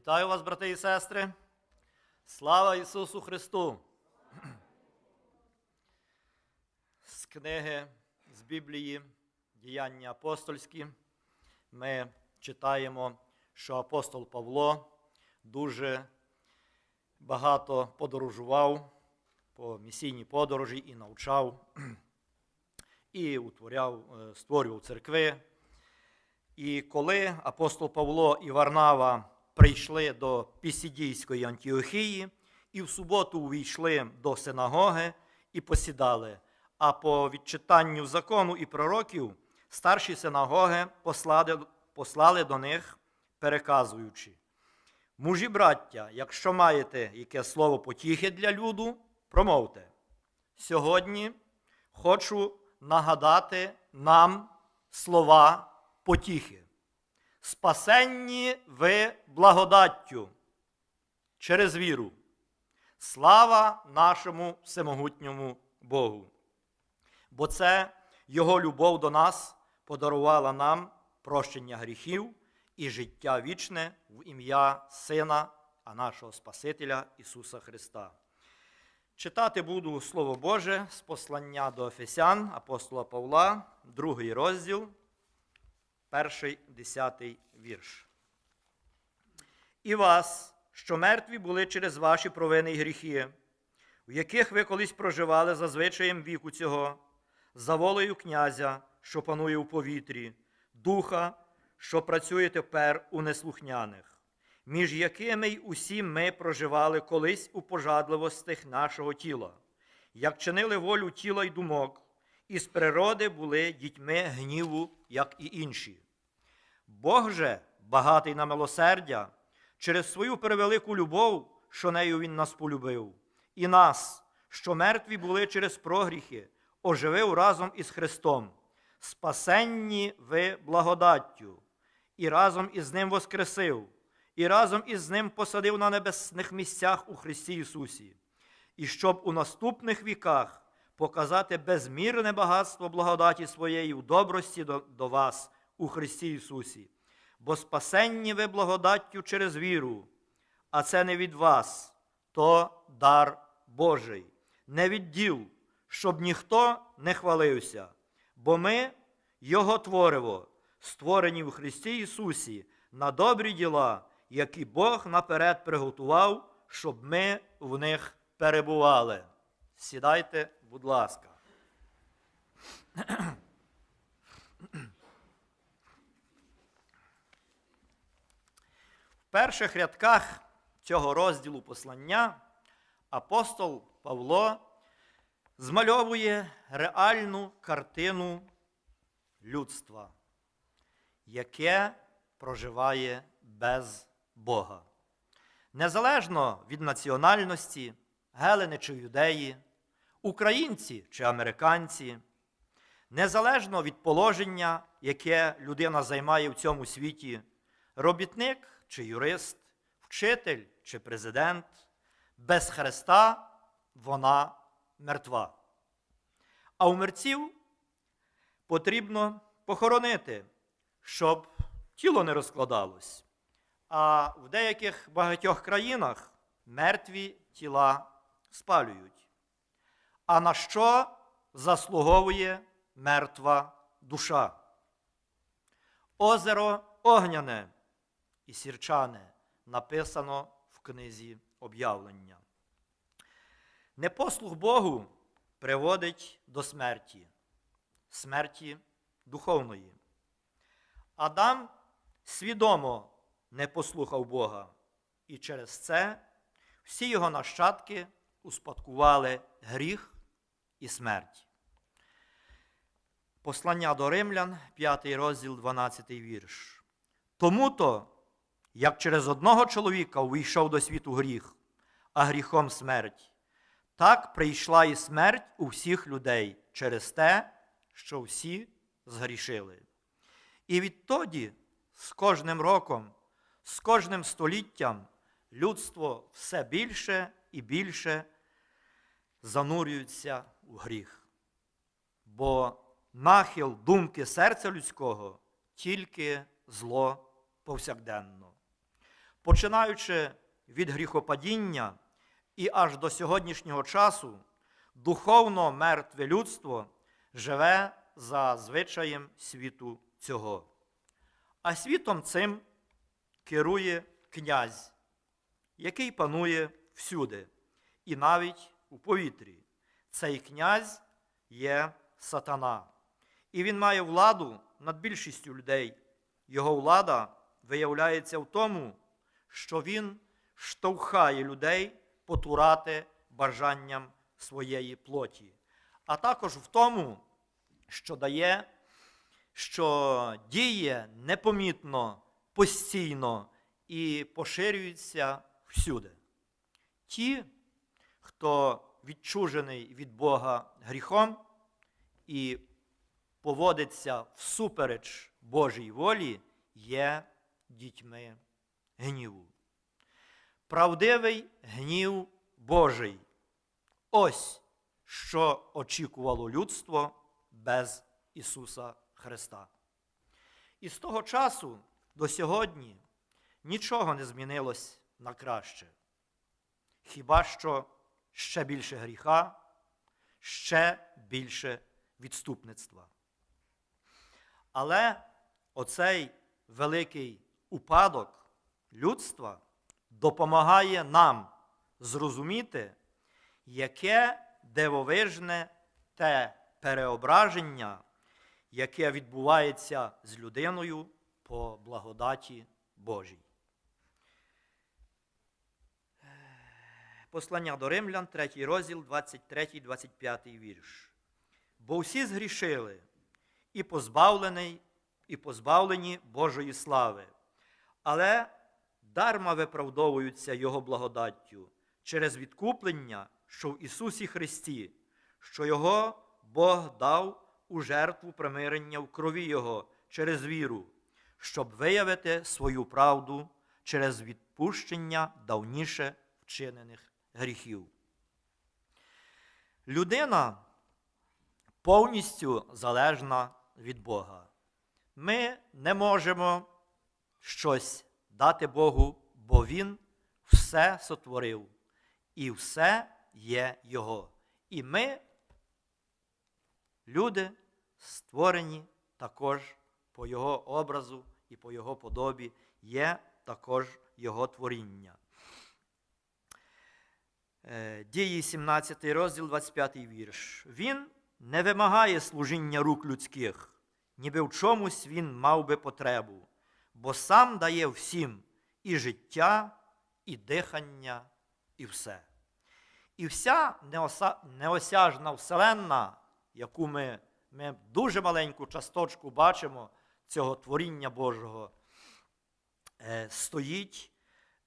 Вітаю вас, брати і сестри. Слава Ісусу Христу! З книги з Біблії Діяння апостольські ми читаємо, що апостол Павло дуже багато подорожував по місійній подорожі і навчав, і утворяв, е, створював церкви. І коли апостол Павло і Варнава прийшли до Пісідійської Антіохії, і в суботу увійшли до синагоги і посідали. А по відчитанню закону і пророків старші синагоги послали, послали до них, переказуючи. Мужі браття, якщо маєте яке слово потіхи для люду, промовте. Сьогодні хочу нагадати нам слова потіхи. Спасенні ви благодаттю через віру. Слава нашому всемогутньому Богу. Бо це Його любов до нас подарувала нам прощення гріхів і життя вічне в ім'я Сина, а нашого Спасителя Ісуса Христа. Читати буду Слово Боже з послання до Ефесян апостола Павла, другий розділ, перший десятий вірш. І вас, що мертві були через ваші провини й гріхи, в яких ви колись проживали за звичаєм віку цього, за волею князя, що панує у повітрі, духа, що працює тепер у неслухняних, між якими й усі ми проживали колись у пожадливостях нашого тіла, як чинили волю тіла й думок, і з природи були дітьми гніву, як і інші. Бог же, багатий на милосердя, через свою перевелику любов, що нею Він нас полюбив, і нас, що мертві були через прогріхи, оживив разом із Христом, спасенні ви благодаттю, і разом із Ним воскресив, і разом із Ним посадив на небесних місцях у Христі Ісусі, і щоб у наступних віках показати безмірне багатство благодаті своєї в добрості до, до вас у Христі Ісусі. Бо спасенні ви благодаттю через віру, а це не від вас, то дар Божий, не від діл, щоб ніхто не хвалився, бо ми Його твориво, створені в Христі Ісусі на добрі діла, які Бог наперед приготував, щоб ми в них перебували. Сідайте, будь ласка. В перших рядках цього розділу послання апостол Павло змальовує реальну картину людства, яке проживає без Бога. Незалежно від національності, гелени чи юдеї, українці чи американці, незалежно від положення, яке людина займає в цьому світі, робітник чи юрист, вчитель чи президент, без Христа вона мертва. А у мерців потрібно похоронити, щоб тіло не розкладалось. А в деяких багатьох країнах мертві тіла спалюють. А на що заслуговує мертва душа? Озеро Огняне і Сірчане написано в книзі об'явлення. Непослух Богу приводить до смерті, смерті духовної. Адам свідомо не послухав Бога, і через це всі його нащадки успадкували гріх і смерть. Послання до римлян, 5 розділ, 12 вірш. Тому-то, як через одного чоловіка увійшов до світу гріх, а гріхом смерть, так прийшла і смерть у всіх людей через те, що всі згрішили. І відтоді, з кожним роком, з кожним століттям, людство все більше і більше занурюється в гріх. Бо нахил думки серця людського тільки зло повсякденно. Починаючи від гріхопадіння і аж до сьогоднішнього часу, духовно мертве людство живе за звичаєм світу цього. А світом цим керує князь, який панує всюди, і навіть у повітрі. Цей князь є сатана. І він має владу над більшістю людей. Його влада виявляється в тому, що він штовхає людей потурати бажанням своєї плоті, а також в тому, що дає, що діє непомітно, постійно і поширюється всюди. Ті, хто відчужений від Бога гріхом і поводиться всупереч Божій волі, є дітьми гніву. Правдивий гнів Божий. Ось що очікувало людство без Ісуса Христа. І з того часу до сьогодні нічого не змінилось на краще. Хіба що ще більше гріха, ще більше відступництва. Але оцей великий упадок людства допомагає нам зрозуміти, яке дивовижне те переображення, яке відбувається з людиною по благодаті Божій. Послання до Римлян, 3 розділ, 23, 25 вірш. Бо всі згрішили і позбавлені, і позбавлені Божої слави, але дарма виправдовуються Його благодаттю через відкуплення, що в Ісусі Христі, що Його Бог дав у жертву примирення в крові Його через віру, щоб виявити свою правду через відпущення давніше вчинених гріхів. Людина повністю залежна від Бога. Ми не можемо щось дати Богу, бо Він все сотворив, і все є Його. І ми, люди, створені також по Його образу і по Його подобі, є також Його творіння. Е, Дії 17 розділ, 25 вірш. Він не вимагає служіння рук людських, ніби в чомусь він мав би потребу, бо сам дає всім і життя, і дихання, і все. І вся неосяжна вселенна, яку ми, ми дуже маленьку часточку бачимо цього творіння Божого, е, стоїть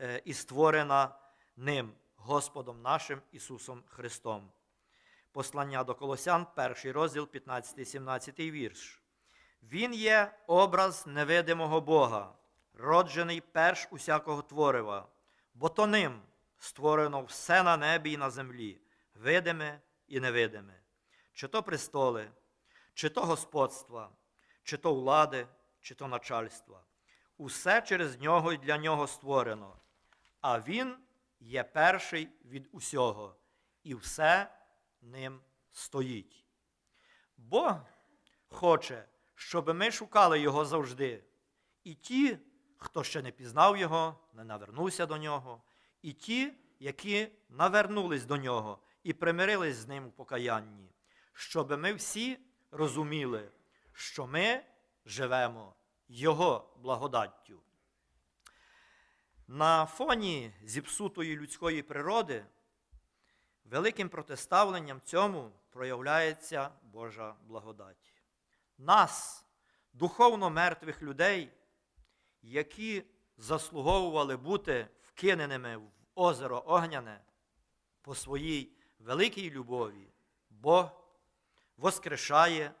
е, і створена ним, Господом нашим Ісусом Христом. Послання до Колосян, перший розділ, 15-17 вірш. Він є образ невидимого Бога, роджений перш усякого творива, бо то ним створено все на небі і на землі, видиме і невидиме, чи то престоли, чи то господства, чи то влади, чи то начальства. Усе через нього і для нього створено, а Він є перший від усього, і все ним стоїть. Бог хоче, щоб ми шукали Його завжди. І ті, хто ще не пізнав Його, не навернувся до нього, і ті, які навернулись до нього і примирились з ним у покаянні, щоб ми всі розуміли, що ми живемо Його благодаттю. На фоні зіпсутої людської природи великим протиставленням цьому проявляється Божа благодать. Нас, духовно мертвих людей, які заслуговували бути вкиненими в озеро Огняне по своїй великій любові, Бог воскрешає,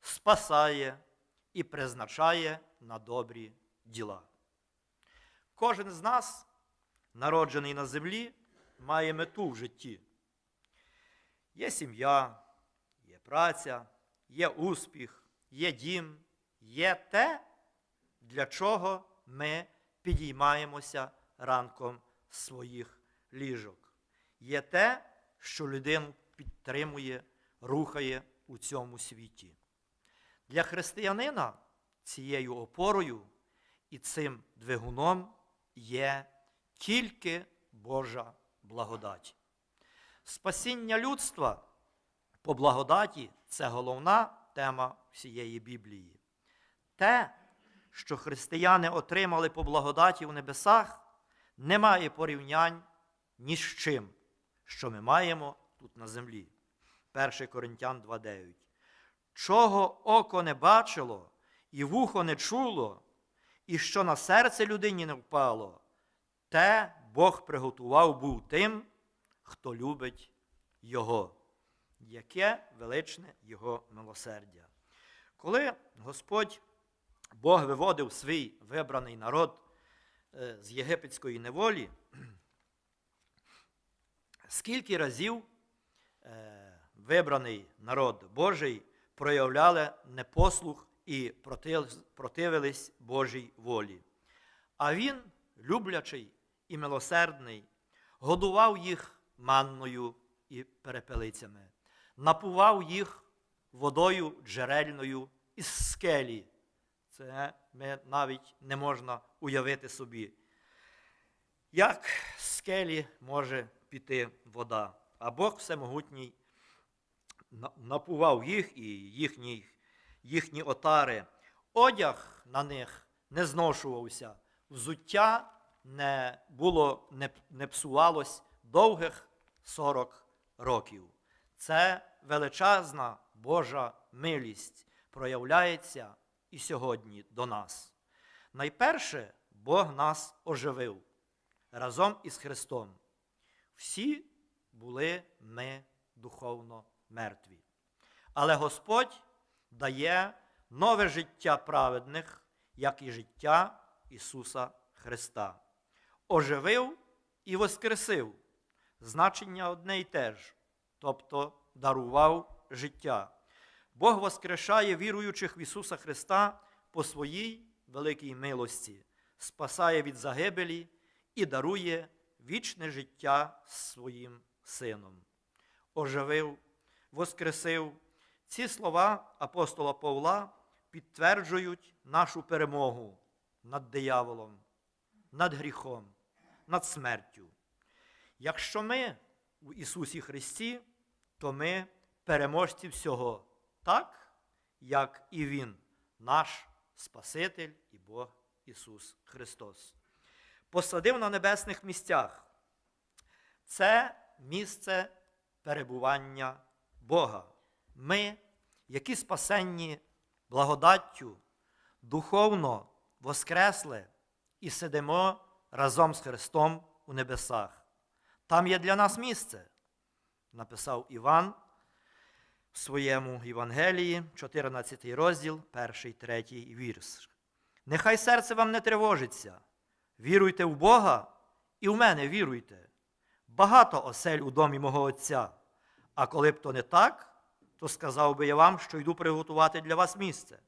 спасає і призначає на добрі діла. Кожен з нас, народжений на землі, має мету в житті. Є сім'я, є праця, є успіх, є дім, є те, для чого ми підіймаємося ранком своїх ліжок. Є те, що людину підтримує, рухає у цьому світі. Для християнина цією опорою і цим двигуном є тільки Божа благодать. Спасіння людства по благодаті це головна тема всієї Біблії. Те, що християни отримали по благодаті в небесах, не має порівнянь ні з чим, що ми маємо тут на землі. 1 Коринтян 2,9. Чого око не бачило, і вухо не чуло, і що на серце людині не впало, те Бог приготував був тим, хто любить Його. Яке величне Його милосердя. Коли Господь Бог виводив свій вибраний народ е, з єгипетської неволі, скільки разів е, вибраний народ Божий проявляли непослух і противились Божій волі. А він, люблячий і милосердний, годував їх манною і перепелицями, напував їх водою джерельною із скелі. Це ми навіть не можна уявити собі. Як з скелі може піти вода? А Бог Всемогутній на- напував їх і їхні, їхні отари. Одяг на них не зношувався, взуття не було, не, не псувалось довгих 40 років. Це величезна Божа милість проявляється і сьогодні до нас. Найперше Бог нас оживив разом із Христом. Всі були ми духовно мертві. Але Господь дає нове життя праведних, як і життя Ісуса Христа. Оживив і воскресив. Значення одне й те ж, тобто дарував життя. Бог воскрешає віруючих в Ісуса Христа по своїй великій милості, спасає від загибелі і дарує вічне життя своїм сином. Оживив, воскресив. Ці слова апостола Павла підтверджують нашу перемогу над дияволом, над гріхом, над смертю. Якщо ми у Ісусі Христі, то ми переможці всього, так, як і Він, наш Спаситель і Бог Ісус Христос. Посадив на небесних місцях. Це місце перебування Бога. Ми, які спасенні благодаттю, духовно воскресли і сидимо разом з Христом у небесах. Там є для нас місце, написав Іван в своєму Євангелії, 14 розділ, 1, 3 вірш. Нехай серце вам не тривожиться. Віруйте в Бога і в мене віруйте. Багато осель у домі мого Отця. А коли б то не так, то сказав би я вам, що йду приготувати для вас місце.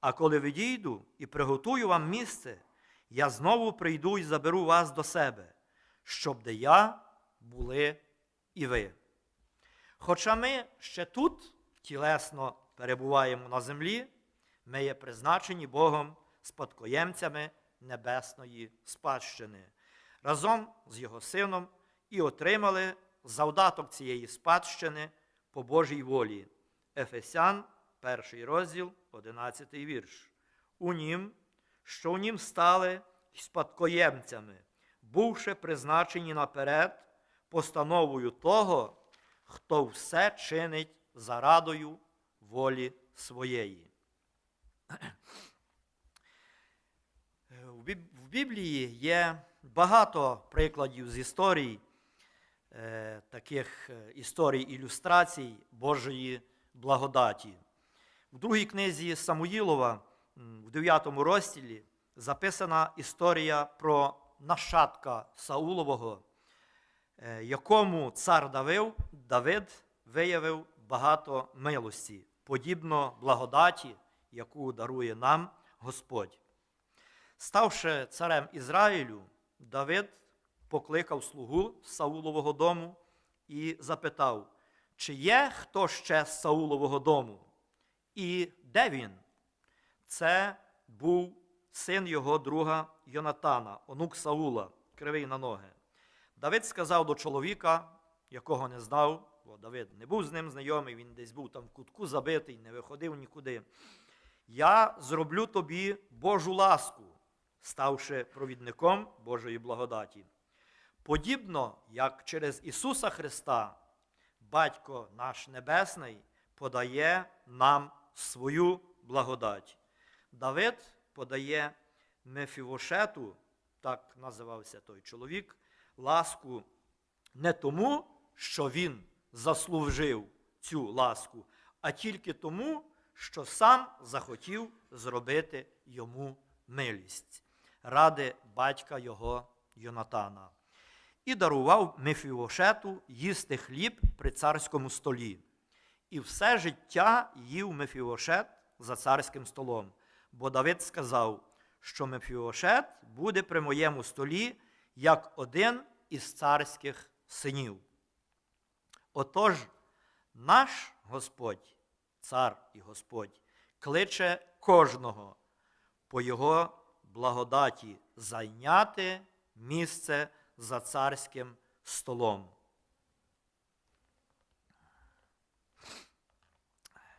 А коли відійду і приготую вам місце, я знову прийду і заберу вас до себе, щоб де я були і ви. Хоча ми ще тут тілесно перебуваємо на землі, ми є призначені Богом спадкоємцями небесної спадщини разом з Його Сином і отримали завдаток цієї спадщини по Божій волі. Ефесян, перший розділ, 11 вірш. У нім, що в нім стали спадкоємцями, бувши призначені наперед постановою того, хто все чинить зарадою волі своєї. В Біблії є багато прикладів з історій, е, таких е, історій ілюстрацій Божої благодаті. В другій книзі Самуїлова, в 9 розділі, записана історія про нащадка Саулового, е, якому цар Давид, Давид виявив багато милості, подібно благодаті, яку дарує нам Господь. Ставши царем Ізраїлю, Давид покликав слугу Саулового дому і запитав, чи є хто ще з Саулового дому? І де він? Це був син його друга Йонатана, онук Саула, кривий на ноги. Давид сказав до чоловіка, якого не знав, бо Давид не був з ним знайомий, він десь був там в кутку забитий, не виходив нікуди. Я зроблю тобі Божу ласку, ставши провідником Божої благодаті. Подібно, як через Ісуса Христа, Батько наш Небесний подає нам свою благодать. Давид подає Мефівошету, так називався той чоловік, ласку не тому, що він заслужив цю ласку, а тільки тому, що сам захотів зробити йому милість ради батька його Йонатана. І дарував Мефівошету їсти хліб при царському столі. І все життя їв Мефівошет за царським столом. Бо Давид сказав, що Мефівошет буде при моєму столі як один із царських синів. Отож, наш Господь, цар і Господь, кличе кожного по його благодаті зайняти місце за царським столом.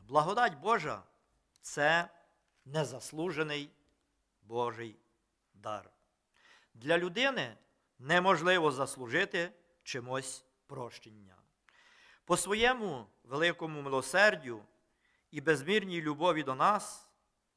Благодать Божа це незаслужений Божий дар. Для людини неможливо заслужити чимось прощення. По своєму великому милосердю і безмірній любові до нас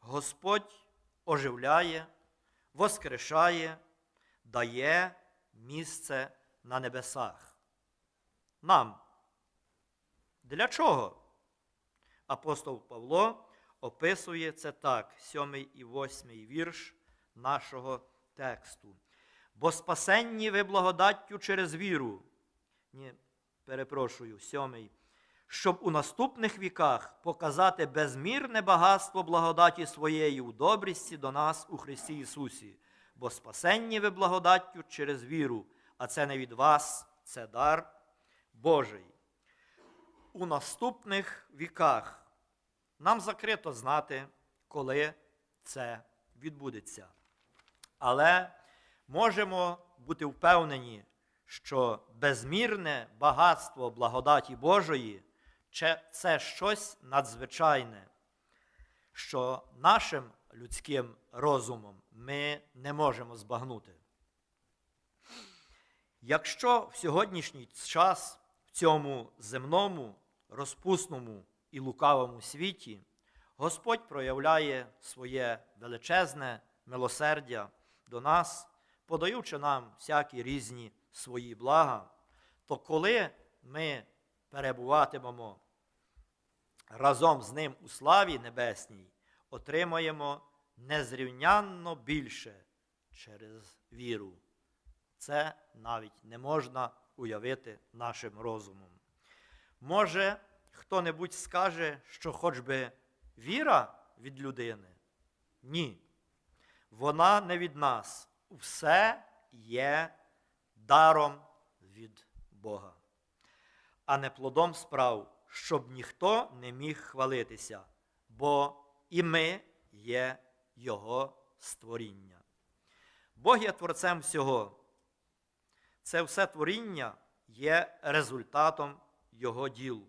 Господь оживляє, воскрешає, дає місце на небесах. Нам. Для чого? Апостол Павло описує це так, сьомий і восьмий вірш нашого тексту. Бо спасенні ви благодаттю через віру. Ні, перепрошую, сьомий. Щоб у наступних віках показати безмірне багатство благодаті своєї у добрісті до нас у Христі Ісусі, бо спасенні ви благодаттю через віру, а це не від вас, це дар Божий. У наступних віках нам закрито знати, коли це відбудеться. Але можемо бути впевнені, що безмірне багатство благодаті Божої це щось надзвичайне, що нашим людським розумом ми не можемо збагнути. Якщо в сьогоднішній час в цьому земному, розпусному і лукавому світі Господь проявляє своє величезне милосердя до нас, подаючи нам всякі різні свої блага, то коли ми перебуватимемо разом з ним у славі небесній, отримаємо незрівнянно більше через віру. Це навіть не можна уявити нашим розумом. Може, хто-небудь скаже, що хоч би віра від людини? Ні. Вона не від нас. Все є даром від Бога, а не плодом справ, щоб ніхто не міг хвалитися, бо і ми є Його створіння. Бог є творцем всього. Це все творіння є результатом Його діл,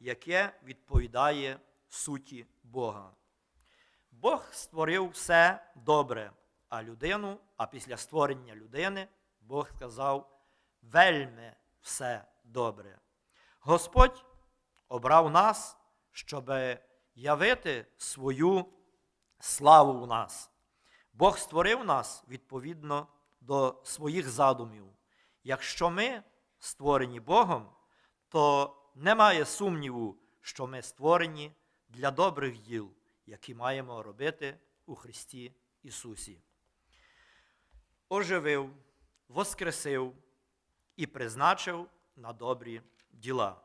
яке відповідає суті Бога. Бог створив все добре, а людину, а після створення людини Бог сказав вельми все добре. Господь обрав нас, щоб явити свою славу у нас. Бог створив нас відповідно до своїх задумів. Якщо ми створені Богом, то немає сумніву, що ми створені для добрих діл, які маємо робити у Христі Ісусі. Оживив, воскресив і призначив на добрі діла.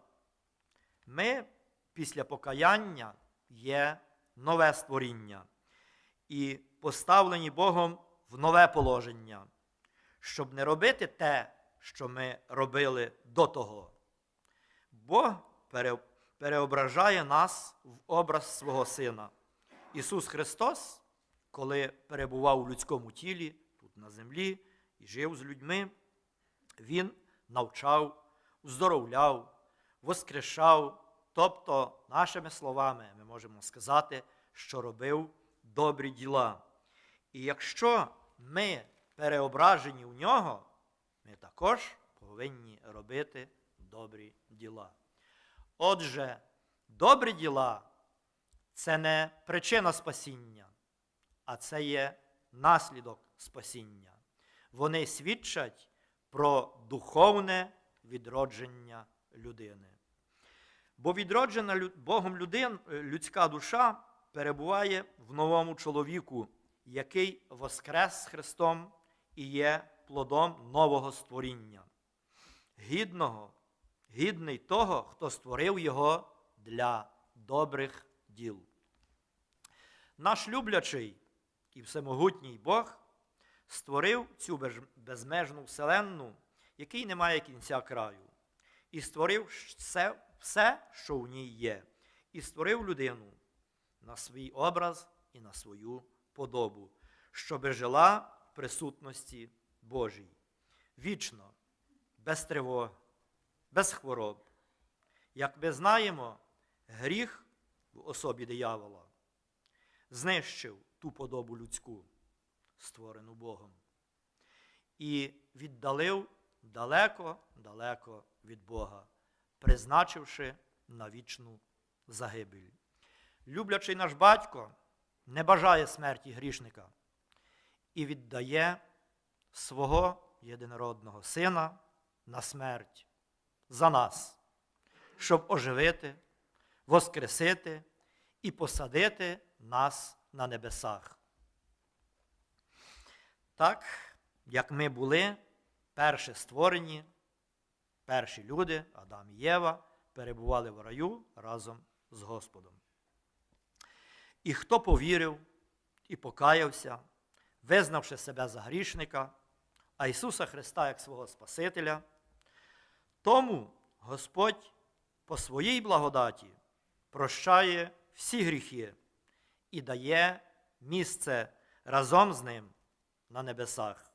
Ми після покаяння є нове створіння і поставлені Богом в нове положення, щоб не робити те, що ми робили до того. Бог переображає нас в образ свого Сина. Ісус Христос, коли перебував у людському тілі, тут на землі, і жив з людьми, Він навчав, уздоровляв, воскрешав. Тобто, нашими словами, ми можемо сказати, що робив добрі діла. І якщо ми переображені в нього, ми також повинні робити добрі діла. Отже, добрі діла це не причина спасіння, а це є наслідок спасіння. Вони свідчать про духовне відродження людини. Бо відроджена Богом людин, е, людська душа перебуває в новому чоловіку, який воскрес Христом і є плодом нового створіння, гідного, гідний того, хто створив його для добрих діл. Наш люблячий і всемогутній Бог створив цю безмежну вселенну, який не має кінця краю, і створив все, все, що в ній є, і створив людину на свій образ і на свою подобу, щоби жила в присутності Божій, вічно, без тривог, без хвороб. Як ми знаємо, гріх в особі диявола знищив ту подобу людську, створену Богом, і віддалив далеко-далеко від Бога, призначивши на вічну загибель. Люблячий наш батько не бажає смерті грішника і віддає свого єдинородного сина на смерть за нас, щоб оживити, воскресити і посадити нас на небесах. Так, як ми були перші створені, перші люди, Адам і Єва, перебували в раю разом з Господом. І хто повірив і покаявся, визнавши себе за грішника, а Ісуса Христа як свого Спасителя, тому Господь по своїй благодаті прощає всі гріхи і дає місце разом з ним на небесах.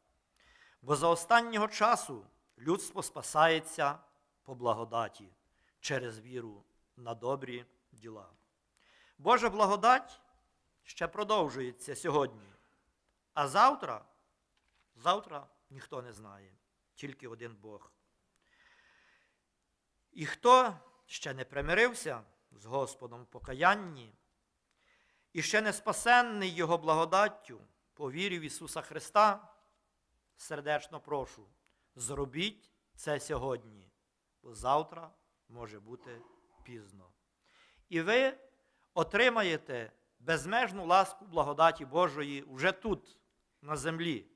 Бо за останнього часу людство спасається по благодаті через віру на добрі діла. Божа благодать ще продовжується сьогодні. А завтра, завтра ніхто не знає, тільки один Бог. І хто ще не примирився з Господом в покаянні, і ще не спасенний Його благодаттю, по вірі в Ісуса Христа, сердечно прошу, зробіть це сьогодні, бо завтра може бути пізно. І ви отримаєте безмежну ласку благодаті Божої вже тут, на землі,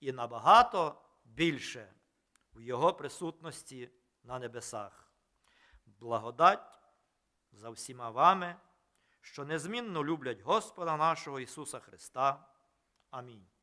і набагато більше в Його присутності на небесах. Благодать за всіма вами, що незмінно люблять Господа нашого Ісуса Христа. Амінь.